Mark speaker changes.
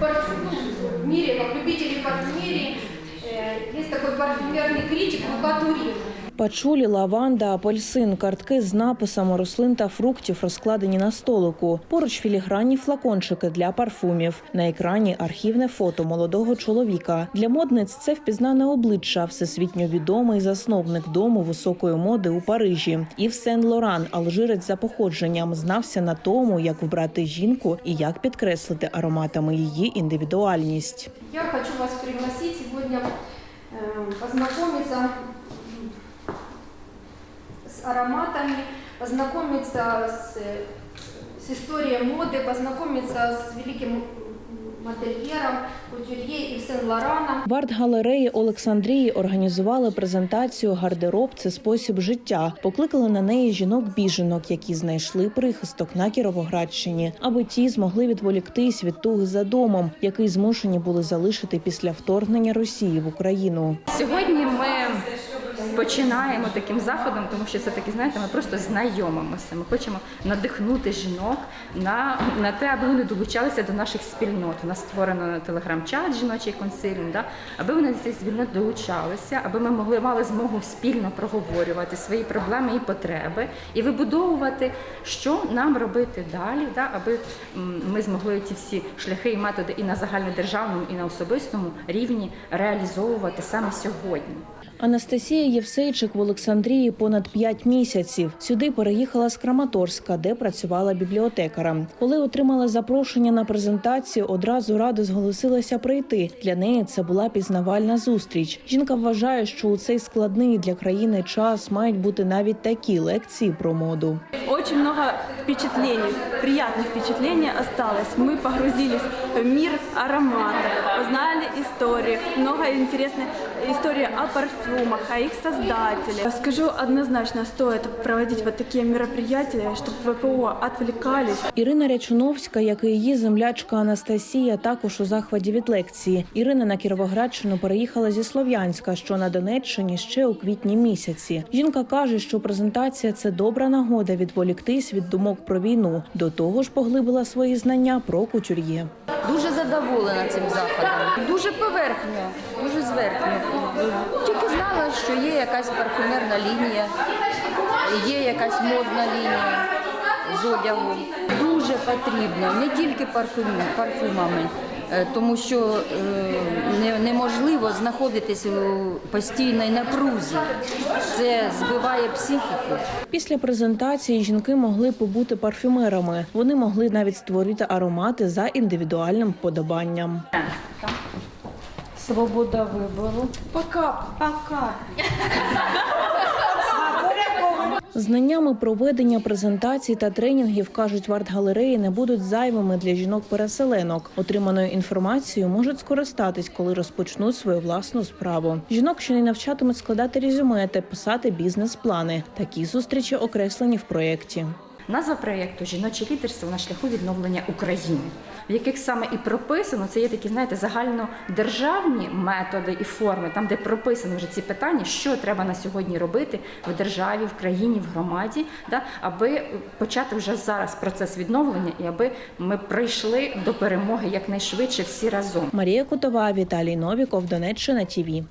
Speaker 1: ну, в мире, как любители парфюмерии, э, есть такой парфюмерный критик Лука Турин.
Speaker 2: Пачулі, лаванда, апельсин, картки з написами рослин та фруктів розкладені на столику. Поруч філігранні флакончики для парфумів. На екрані архівне фото молодого чоловіка. Для модниць це впізнане обличчя, всесвітньо відомий засновник дому високої моди у Парижі. Ів Сен Лоран, алжирець за походженням, знався на тому, як вбрати жінку і як підкреслити ароматами її індивідуальність.
Speaker 1: Я хочу вас пригласить сегодня э, познакомиться м, с ароматами, познакомиться с, с историей моды, познакомиться с великим м, модельером, кутюрье Ив Сен-Лораном.
Speaker 2: В арт-галереї Олександрії організували презентацію Гардероб це спосіб життя. Покликали на неї жінок-біженок, які знайшли прихисток на Кіровоградщині, аби ті змогли відволіктись від туги за домом, який змушені були залишити після вторгнення Росії в Україну.
Speaker 3: Сьогодні ми починаємо таким заходом, тому що це таки, знаєте, ми просто знайомимося. Ми хочемо надихнути жінок на, на те, аби вони долучалися до наших спільнот. У нас створено телеграм-чат жіночий консиліум, да? аби вони до цих спільнот долучалися, аби ми могли мали змогу спільно проговорювати свої проблеми і потреби і вибудовувати, що нам робити далі, да? аби ми змогли ті всі шляхи і методи і на загальнодержавному, і на особистому рівні реалізовувати саме сьогодні.
Speaker 2: Анастасія Євсейчик в Олександрії понад п'ять місяців. Сюди переїхала з Краматорська, де працювала бібліотекарем. Коли отримала запрошення на презентацію, одразу радо зголосилася прийти. Для неї це була пізнавальна зустріч. Жінка вважає, що у цей складний для країни час мають бути навіть такі лекції про моду.
Speaker 4: Очень много впечатлений, приятных впечатлений осталось. Мы погрузились в мир ароматов, узнали истории, много интересной истории о парфюмах, о их создателях. Скажу однозначно, стоит проводить вот такие мероприятия, чтобы ВПО отвлекались
Speaker 2: Ірина Рячуновська, як і її землячка Анастасія, також у захваті від лекції. Ірина на Кіровоградщину переїхала зі Слов'янська, що на Донеччині ще у квітні місяці. Жінка каже, що презентація це добра нагода відволіктись від думок про війну. До того ж, поглибила свої знання про кутюр'є.
Speaker 5: Дуже задоволена цим заходом. Дуже поверхньо, дуже зверхньо. Тільки знала, що є якась парфюмерна лінія, є якась модна лінія з одягу. Дуже потрібно не тільки парфюм- парфумами, е, тому що е, неможливо знаходитись у постійній напрузі. Це збиває психіку.
Speaker 2: Після презентації жінки могли побути парфюмерами. Вони могли навіть створити аромати за індивідуальним вподобанням.
Speaker 3: Свобода вибору.
Speaker 2: Знаннями проведення презентацій та тренінгів кажуть арт-галереї не будуть зайвими для жінок-переселенок. Отриманою інформацією можуть скористатись, коли розпочнуть свою власну справу. Жінок ще не навчатимуть складати резюме та писати бізнес-плани. Такі зустрічі окреслені в проєкті.
Speaker 3: Назва проєкту Жіноче лідерство на шляху відновлення України, в яких саме і прописано це є такі, знаєте, загальнодержавні методи і форми, там де прописано вже ці питання, що треба на сьогодні робити в державі, в країні, в громаді, да, аби почати вже зараз процес відновлення і аби ми прийшли до перемоги якнайшвидше всі разом.
Speaker 2: Марія Кутова, Віталій Новіков, Донеччина ТІВІ.